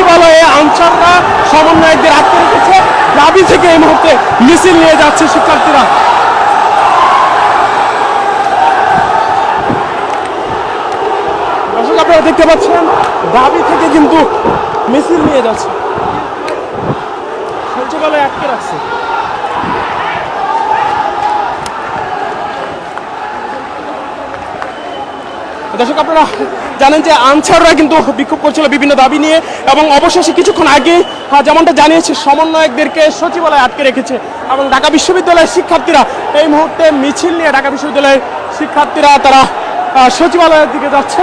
সচিবালয়ে আনসাররা, সমন্বয়কদের আটকে রেখেছে দাবি থেকে এই মুহূর্তে মিছিল নিয়ে যাচ্ছে শিক্ষার্থীরা। আপনারা দেখতে পাচ্ছেন, দাবি থেকে কিন্তু মিছিল নিয়ে যাচ্ছে। সচিবালয়ে আটকে রাখছে। দর্শক আপনারা জানেন যে আনসাররা কিন্তু বিক্ষোভ করছিল বিভিন্ন দাবি নিয়ে এবং অবশেষে কিছুক্ষণ আগে আহ, যেমনটা জানিয়েছে সমন্বয়কদেরকে সচিবালয়ে আটকে রেখেছে এবং ঢাকা বিশ্ববিদ্যালয়ের শিক্ষার্থীরা এই মুহূর্তে মিছিল নিয়ে ঢাকা বিশ্ববিদ্যালয়ের শিক্ষার্থীরা তারা সচিবালয়ের দিকে যাচ্ছে।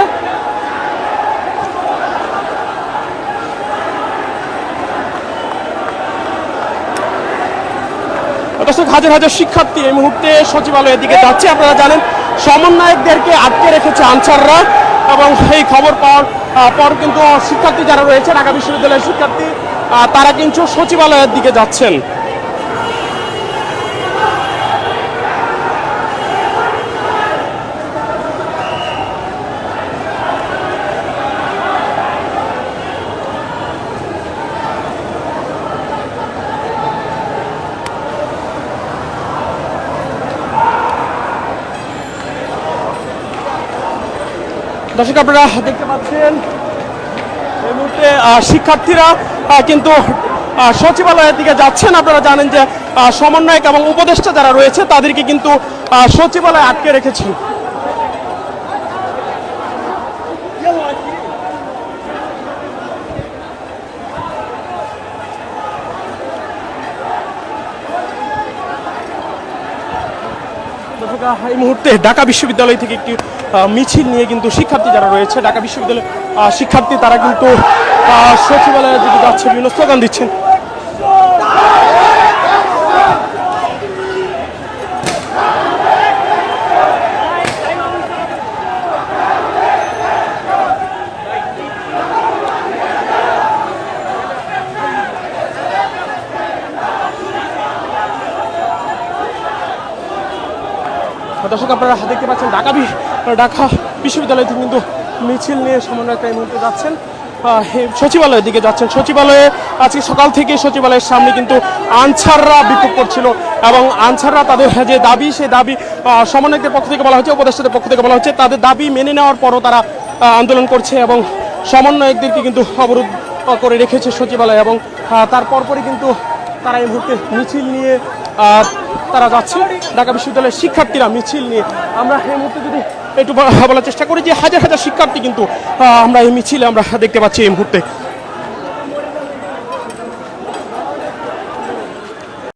দর্শক হাজার হাজার শিক্ষার্থী এই মুহূর্তে সচিবালয়ের দিকে যাচ্ছে। আপনারা জানেন সমন্বয়কদেরকে আটকে রেখেছে আনসাররা এবং সেই খবর পাওয়ার পর কিন্তু শিক্ষার্থী যারা রয়েছে ঢাকা বিশ্ববিদ্যালয়ের শিক্ষার্থী তারা কিন্তু সচিবালয়ের দিকে যাচ্ছেন। দর্শক, আপনারা দেখতে পাচ্ছেন এই মুহূর্তে শিক্ষার্থীরা কিন্তু সচিবালয়ের দিকে যাচ্ছেন। আপনারা জানেন যে সমন্বয়ক এবং উপদেষ্টা যারা রয়েছে, তাদেরকে কিন্তু সচিবালয়ে আটকে রেখেছে। এই মুহূর্তে ঢাকা বিশ্ববিদ্যালয় থেকে একটি মিছিল নিয়ে কিন্তু শিক্ষার্থী যারা রয়েছে, ঢাকা বিশ্ববিদ্যালয়ের শিক্ষার্থী তারা কিন্তু সচিবালয়ে যদি যাচ্ছে বিভিন্ন স্লোগান দিচ্ছেন। দর্শক আপনারা দেখতে পাচ্ছেন ঢাকা বি- ঢাকা বিশ্ববিদ্যালয় থেকে কিন্তু মিছিল নিয়ে সমন্বয়ক এই মুহূর্তে যাচ্ছেন। সচিবালয়ের দিকে যাচ্ছেন। সচিবালয়ে আজকে সকাল থেকে সচিবালয়ের সামনে কিন্তু আনসাররা বিক্ষোভ করছিল এবং আনসাররা তাদের যে দাবি সেই দাবি আহ, সমন্বয়কদের পক্ষ থেকে বলা হচ্ছে উপদেষ্টাদের পক্ষ থেকে বলা হচ্ছে তাদের দাবি মেনে নেওয়ার পরও তারা আন্দোলন করছে এবং সমন্বয়কদেরকে কিন্তু অবরোধ করে রেখেছে সচিবালয় এবং তার পরপরই কিন্তু তারা এই মুহূর্তে মিছিল নিয়ে তারা যাচ্ছে। ঢাকা বিশ্ববিদ্যালয়ের শিক্ষার্থীরা মিছিল নিয়ে আমরা এই মুহূর্তে যদি একটু বলার চেষ্টা করি যে হাজার হাজার শিক্ষার্থী কিন্তু আমরা এই মিছিলে আমরা দেখতে পাচ্ছি এই মুহূর্তে।